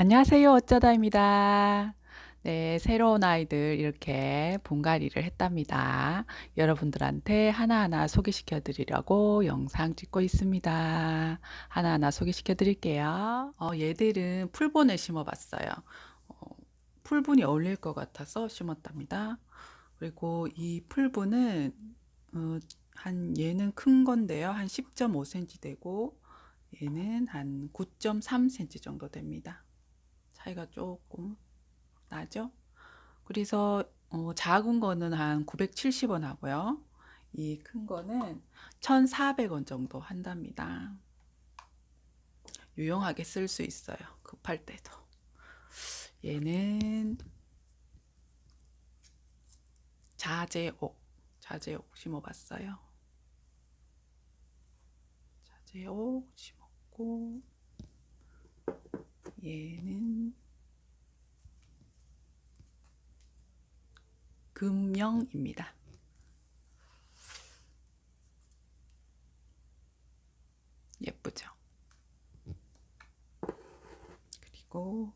안녕하세요. 어쩌다입니다. 네, 새로운 아이들 이렇게 분갈이를 했답니다. 여러분들한테 하나하나 소개시켜 드리려고 영상 찍고 있습니다. 하나하나 소개시켜 드릴게요. 어, 얘들은 풀본에 심어 봤어요. 어, 풀분이 어울릴 것 같아서 심었답니다. 그리고 이 풀분은 어, 한 얘는 큰 건데요. 한 10.5cm 되고 얘는 한 9.3cm 정도 됩니다. 차이가 조금 나죠? 그래서 어, 작은 거는 한 970원 하고요. 이 큰 거는 1,400원 정도 한답니다. 유용하게 쓸 수 있어요. 급할 때도. 얘는 자재옥, 자재옥 심어봤어요. 자재옥 심었고 얘는 금명입니다. 예쁘죠? 그리고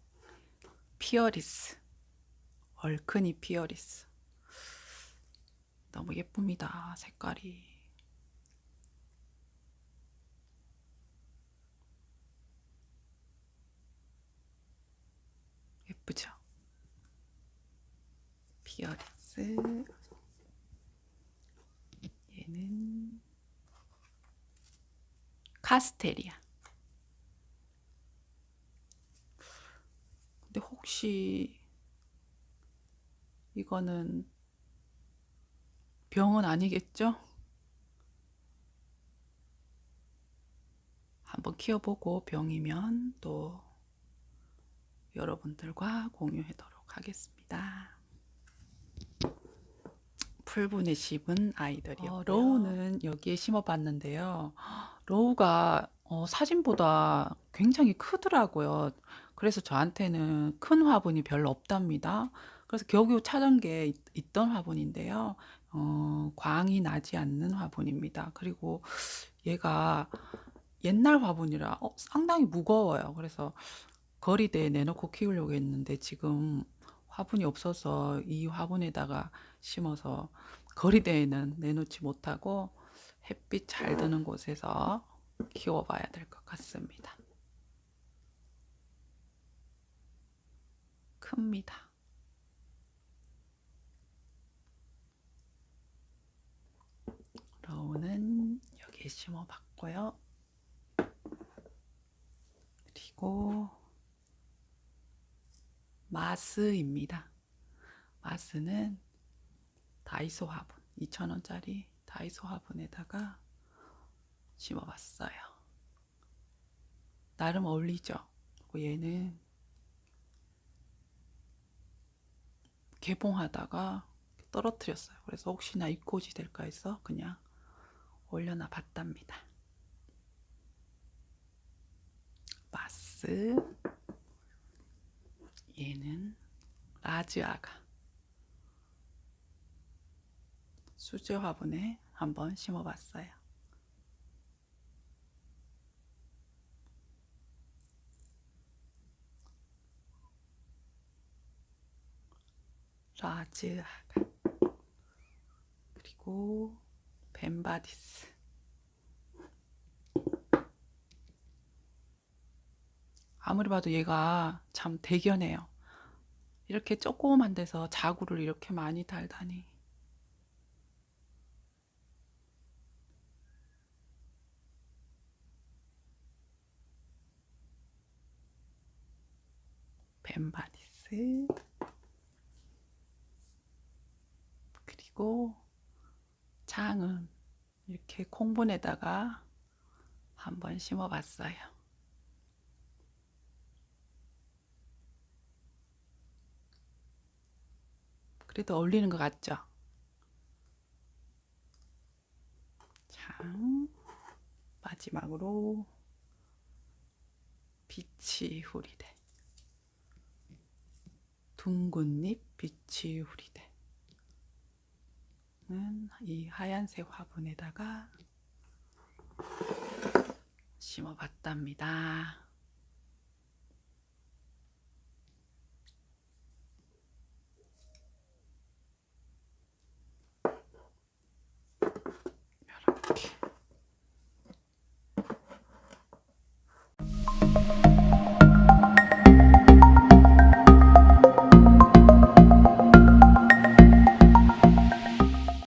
피어리스 얼큰이 피어리스 너무 예쁩니다. 색깔이 예쁘죠? 피어리 스 얘는 카스테리아 근데 혹시 이거는 병은 아니겠죠? 한번 키워보고 병이면 또 여러분들과 공유하도록 하겠습니다. 풀분에 심은 아이들이요. 어, 로우는 여기에 심어봤는데요. 로우가 어, 사진보다 굉장히 크더라고요. 그래서 저한테는 큰 화분이 별로 없답니다. 그래서 겨우 찾은 게 있, 있던 화분인데요. 어, 광이 나지 않는 화분입니다. 그리고 얘가 옛날 화분이라 어, 상당히 무거워요. 그래서 거리대에 내놓고 키우려고 했는데 지금 화분이 없어서 이 화분에다가 심어서 거리대에는 내놓지 못하고 햇빛 잘 드는 곳에서 키워봐야 될 것 같습니다. 큽니다. 러우는 여기에 심어봤고요. 그리고 마스입니다. 마스는 다이소 화분 2,000원짜리 다이소 화분에다가 심어봤어요. 나름 어울리죠. 그리고 얘는 개봉하다가 떨어뜨렸어요. 그래서 혹시나 입고지 될까 해서 그냥 올려놔 봤답니다. 마스 얘는 라즈아가. 수제 화분에 한번 심어봤어요. 라즈아가. 그리고 벤바디스 아무리 봐도 얘가 참 대견해요. 이렇게 조그만 데서 자구를 이렇게 많이 달다니. 벤바디스 그리고 장은 이렇게 콩분에다가 한번 심어봤어요. 그래도 어울리는 것 같죠? 장 마지막으로 비치 후리대 둥근잎 비치 후리대 이 하얀색 화분에다가 심어봤답니다.